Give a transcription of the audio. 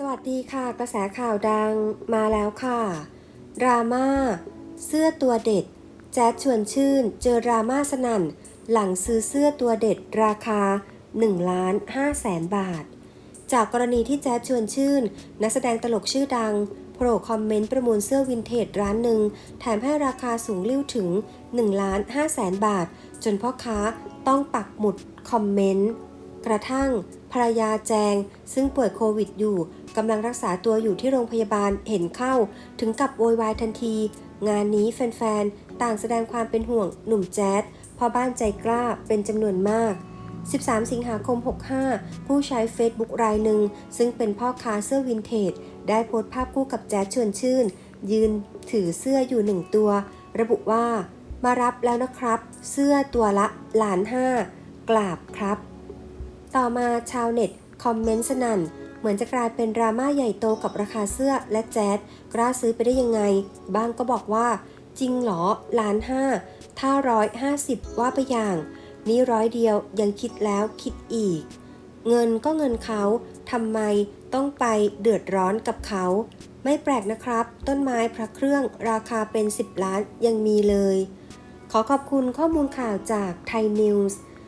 สวัสดีค่ะ กระแสข่าวดังมาแล้วค่ะ ดราม่า เสื้อตัวเด็ด แจ๊ดชวนชื่น เจอดราม่าสนั่น หลังซื้อเสื้อตัวเด็ดราคา1ล้าน5แสนบาท จากกรณีที่แจ๊ดชวนชื่น นักแสดงตลกชื่อดังโผล่คอมเมนต์ประมูลเสื้อวินเทจร้านหนึ่ง แถมให้ราคาสูงลิ่วถึง1ล้าน5แสนบาท จนพ่อค้าต้องปักหมุดคอมเมนต์ กระทั่ง รรยาแจง ซึ่งป่วยโควิดอยู่กำลังรักษาตัวอยู่ที่โรงพยาบาลเห็นเข้า ถึงกับโวยวายทันที งานนี้แฟนๆ ต่างแสดงความเป็นห่วงหนุ่มแจ๊ดพ่อบ้านใจกล้าเป็นจำนวนมาก 13 สิงหาคม 65 ผู้ใช้ Facebook รายหนึ่ง ซึ่งเป็นพ่อค้าเสื้อวินเทจ ได้โพสต์ภาพคู่กับแจ๊ดชวนชื่น ยืนถือเสื้ออยู่หนึ่งตัว ระบุว่า มารับแล้วนะครับ เสื้อตัวละหลานห้ากราบครับ ต่อมาชาวเน็ตคอมเมนต์สนั่น เหมือนจะกลายเป็นดราม่าใหญ่โตกับราคาเสื้อและแจ๊ดกล้าซื้อไปได้ยังไง บ้างก็บอกว่า จริงเหรอล้านห้าถ้าร้อยห้าสิบว่าไปอย่าง นี่ร้อยเดียวยังคิดแล้วคิดอีก เงินก็เงินเขาทำไมต้องไปเดือดร้อนกับเขา ไม่แปลกนะครับ ต้นไม้พระเครื่องราคาเป็น 10 ล้านยังมีเลย ขอขอบคุณข้อมูลข่าวจากไทยนิวส์